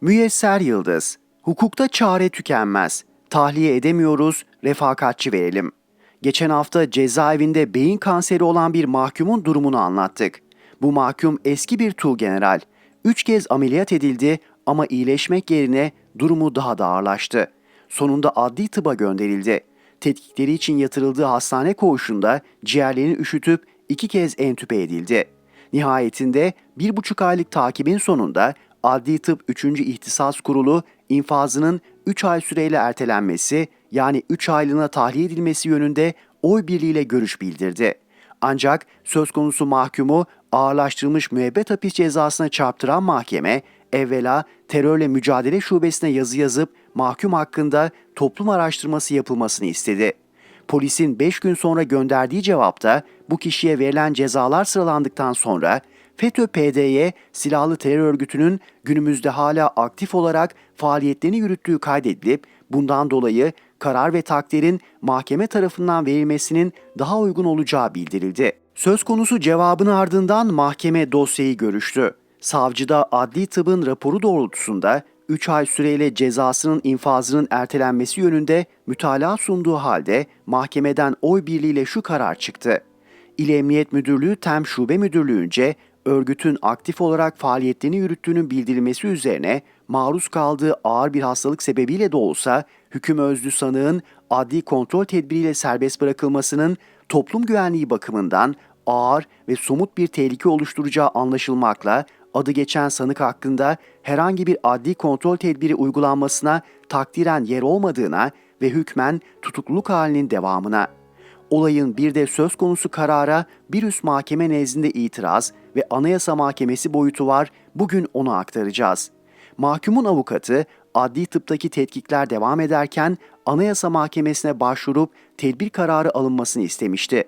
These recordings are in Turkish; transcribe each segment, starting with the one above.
Müyesser Yıldız, hukukta çare tükenmez. Tahliye edemiyoruz, refakatçi verelim. Geçen hafta cezaevinde beyin kanseri olan bir mahkumun durumunu anlattık. Bu mahkum eski bir tuğgeneral. Üç kez ameliyat edildi ama iyileşmek yerine durumu daha da ağırlaştı. Sonunda adli tıba gönderildi. Tetkikleri için yatırıldığı hastane koğuşunda ciğerlerini üşütüp iki kez entübe edildi. Nihayetinde bir buçuk aylık takibin sonunda Adli Tıp 3. İhtisas Kurulu infazının 3 ay süreyle ertelenmesi yani 3 aylığına tahliye edilmesi yönünde oy birliğiyle görüş bildirdi. Ancak söz konusu mahkumu ağırlaştırılmış müebbet hapis cezasına çarptıran mahkeme evvela terörle mücadele şubesine yazı yazıp mahkum hakkında toplum araştırması yapılmasını istedi. Polisin 5 gün sonra gönderdiği cevapta bu kişiye verilen cezalar sıralandıktan sonra FETÖ-PDY silahlı terör örgütünün günümüzde hala aktif olarak faaliyetlerini yürüttüğü kaydedilip bundan dolayı karar ve takdirin mahkeme tarafından verilmesinin daha uygun olacağı bildirildi. Söz konusu cevabın ardından mahkeme dosyayı görüştü. Savcı da adli tıbbın raporu doğrultusunda 3 ay süreyle cezasının infazının ertelenmesi yönünde mütalaa sunduğu halde mahkemeden oy birliğiyle şu karar çıktı. İl Emniyet Müdürlüğü Tem Şube Müdürlüğü'nce örgütün aktif olarak faaliyetlerini yürüttüğünün bildirilmesi üzerine maruz kaldığı ağır bir hastalık sebebiyle de olsa hüküm özlü sanığın adli kontrol tedbiriyle serbest bırakılmasının toplum güvenliği bakımından ağır ve somut bir tehlike oluşturacağı anlaşılmakla adı geçen sanık hakkında herhangi bir adli kontrol tedbiri uygulanmasına takdiren yer olmadığına ve hükmen tutukluluk halinin devamına. Olayın bir de söz konusu karara bir üst mahkeme nezdinde itiraz ve Anayasa Mahkemesi boyutu var. Bugün onu aktaracağız. Mahkumun avukatı adli tıptaki tetkikler devam ederken Anayasa Mahkemesi'ne başvurup tedbir kararı alınmasını istemişti.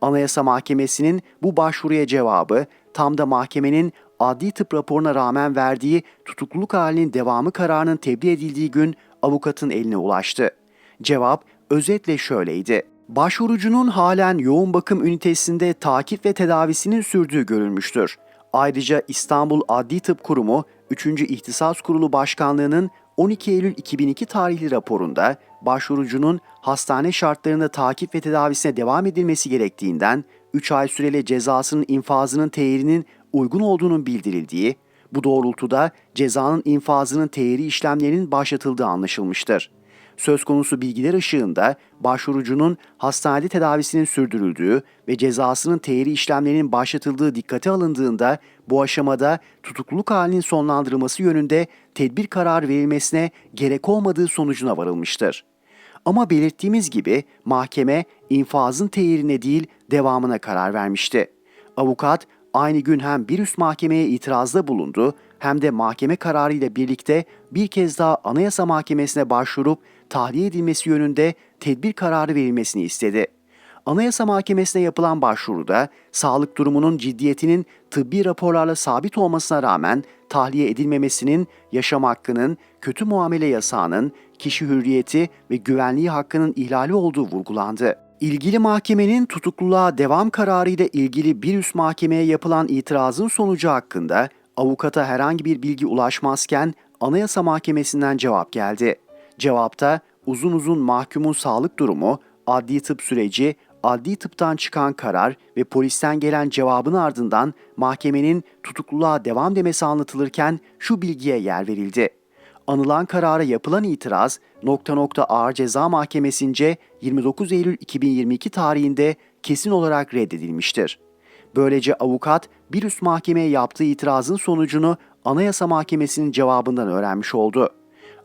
Anayasa Mahkemesi'nin bu başvuruya cevabı tam da mahkemenin adli tıp raporuna rağmen verdiği tutukluluk halinin devamı kararının tebliğ edildiği gün avukatın eline ulaştı. Cevap özetle şöyleydi. Başvurucunun halen yoğun bakım ünitesinde takip ve tedavisinin sürdüğü görülmüştür. Ayrıca İstanbul Adli Tıp Kurumu 3. İhtisas Kurulu Başkanlığı'nın 12 Eylül 2002 tarihli raporunda başvurucunun hastane şartlarında takip ve tedavisine devam edilmesi gerektiğinden 3 ay süreli cezasının infazının teyirinin uygun olduğunun bildirildiği, bu doğrultuda cezanın infazının teyiri işlemlerinin başlatıldığı anlaşılmıştır. Söz konusu bilgiler ışığında başvurucunun hastanede tedavisinin sürdürüldüğü ve cezasının teyiri işlemlerinin başlatıldığı dikkate alındığında bu aşamada tutukluluk halinin sonlandırılması yönünde tedbir kararı verilmesine gerek olmadığı sonucuna varılmıştır. Ama belirttiğimiz gibi mahkeme infazın teyirine değil devamına karar vermişti. Avukat aynı gün hem bir üst mahkemeye itirazda bulundu hem de mahkeme kararıyla birlikte bir kez daha Anayasa Mahkemesi'ne başvurup tahliye edilmesi yönünde tedbir kararı verilmesini istedi. Anayasa Mahkemesi'ne yapılan başvuruda sağlık durumunun ciddiyetinin tıbbi raporlarla sabit olmasına rağmen tahliye edilmemesinin yaşam hakkının, kötü muamele yasağının, kişi hürriyeti ve güvenliği hakkının ihlali olduğu vurgulandı. İlgili mahkemenin tutukluluğa devam kararı ile ilgili bir üst mahkemeye yapılan itirazın sonucu hakkında avukata herhangi bir bilgi ulaşmazken Anayasa Mahkemesi'nden cevap geldi. Cevapta uzun uzun mahkumun sağlık durumu, adli tıp süreci, adli tıptan çıkan karar ve polisten gelen cevabın ardından mahkemenin tutukluluğa devam demesi anlatılırken şu bilgiye yer verildi. Anılan karara yapılan itiraz nokta nokta ağır ceza mahkemesince 29 Eylül 2022 tarihinde kesin olarak reddedilmiştir. Böylece avukat bir üst mahkemeye yaptığı itirazın sonucunu Anayasa Mahkemesi'nin cevabından öğrenmiş oldu.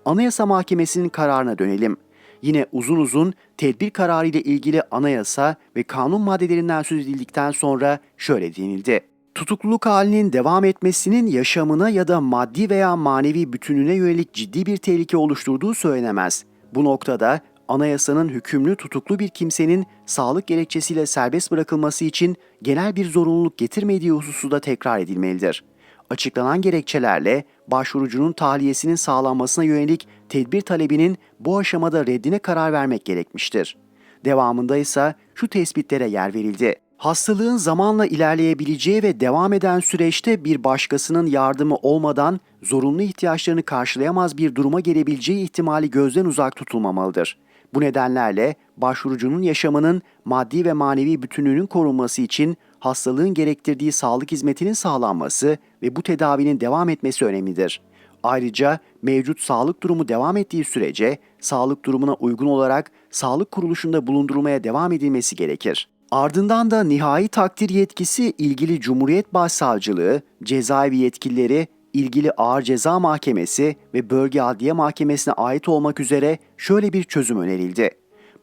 Anayasa Mahkemesi'nin kararına dönelim. Yine uzun uzun tedbir kararı ile ilgili anayasa ve kanun maddelerinden söz edildikten sonra şöyle denildi. Tutukluluk halinin devam etmesinin yaşamına ya da maddi veya manevi bütününe yönelik ciddi bir tehlike oluşturduğu söylenemez. Bu noktada anayasanın hükümlü tutuklu bir kimsenin sağlık gerekçesiyle serbest bırakılması için genel bir zorunluluk getirmediği hususu da tekrar edilmelidir. Açıklanan gerekçelerle başvurucunun tahliyesinin sağlanmasına yönelik tedbir talebinin bu aşamada reddine karar vermek gerekmiştir. Devamında ise şu tespitlere yer verildi. Hastalığın zamanla ilerleyebileceği ve devam eden süreçte bir başkasının yardımı olmadan zorunlu ihtiyaçlarını karşılayamaz bir duruma gelebileceği ihtimali gözden uzak tutulmamalıdır. Bu nedenlerle başvurucunun yaşamının maddi ve manevi bütünlüğünün korunması için hastalığın gerektirdiği sağlık hizmetinin sağlanması ve bu tedavinin devam etmesi önemlidir. Ayrıca mevcut sağlık durumu devam ettiği sürece sağlık durumuna uygun olarak sağlık kuruluşunda bulundurulmaya devam edilmesi gerekir. Ardından da nihai takdir yetkisi ilgili Cumhuriyet Başsavcılığı, cezaevi yetkilileri, ilgili Ağır Ceza Mahkemesi ve Bölge Adliye Mahkemesi'ne ait olmak üzere şöyle bir çözüm önerildi.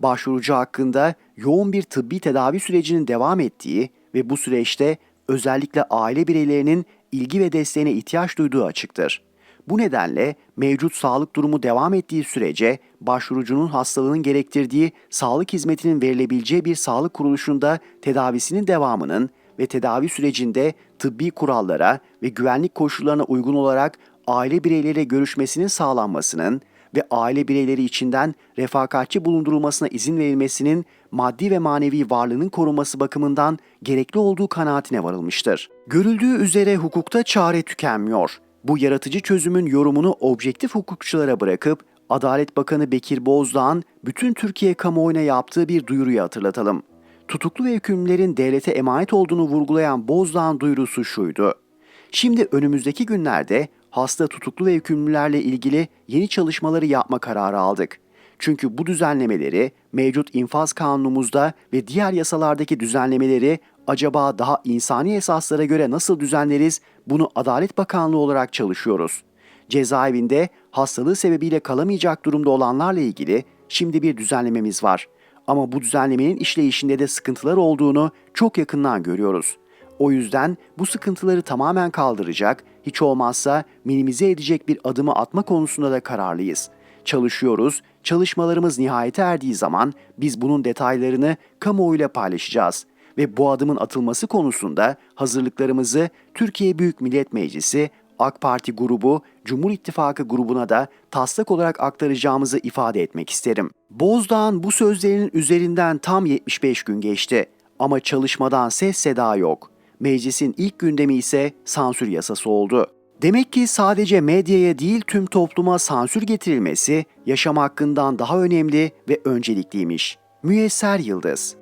Başvurucu hakkında yoğun bir tıbbi tedavi sürecinin devam ettiği ve bu süreçte özellikle aile bireylerinin ilgi ve desteğine ihtiyaç duyduğu açıktır. Bu nedenle mevcut sağlık durumu devam ettiği sürece başvurucunun hastalığının gerektirdiği sağlık hizmetinin verilebileceği bir sağlık kuruluşunda tedavisinin devamının ve tedavi sürecinde tıbbi kurallara ve güvenlik koşullarına uygun olarak aile bireyleriyle görüşmesinin sağlanmasının ve aile bireyleri içinden refakatçi bulundurulmasına izin verilmesinin maddi ve manevi varlığının korunması bakımından gerekli olduğu kanaatine varılmıştır. Görüldüğü üzere hukukta çare tükenmiyor. Bu yaratıcı çözümün yorumunu objektif hukukçulara bırakıp Adalet Bakanı Bekir Bozdağ'ın bütün Türkiye kamuoyuna yaptığı bir duyuruyu hatırlatalım. Tutuklu ve hükümlülerin devlete emanet olduğunu vurgulayan Bozdağ'ın duyurusu şuydu. Şimdi önümüzdeki günlerde hasta tutuklu ve hükümlülerle ilgili yeni çalışmaları yapma kararı aldık. Çünkü bu düzenlemeleri mevcut infaz kanunumuzda ve diğer yasalardaki düzenlemeleri acaba daha insani esaslara göre nasıl düzenleriz bunu Adalet Bakanlığı olarak çalışıyoruz. Cezaevinde hastalığı sebebiyle kalamayacak durumda olanlarla ilgili şimdi bir düzenlememiz var. Ama bu düzenlemenin işleyişinde de sıkıntılar olduğunu çok yakından görüyoruz. O yüzden bu sıkıntıları tamamen kaldıracak, hiç olmazsa minimize edecek bir adımı atma konusunda da kararlıyız. Çalışıyoruz, çalışmalarımız nihayete erdiği zaman biz bunun detaylarını kamuoyuyla paylaşacağız ve bu adımın atılması konusunda hazırlıklarımızı Türkiye Büyük Millet Meclisi, AK Parti grubu, Cumhur İttifakı grubuna da taslak olarak aktaracağımızı ifade etmek isterim. Bozdağ'ın bu sözlerinin üzerinden tam 75 gün geçti ama çalışmadan ses seda yok. Meclisin ilk gündemi ise sansür yasası oldu. Demek ki sadece medyaya değil tüm topluma sansür getirilmesi yaşam hakkından daha önemli ve öncelikliymiş. Müyesser Yıldız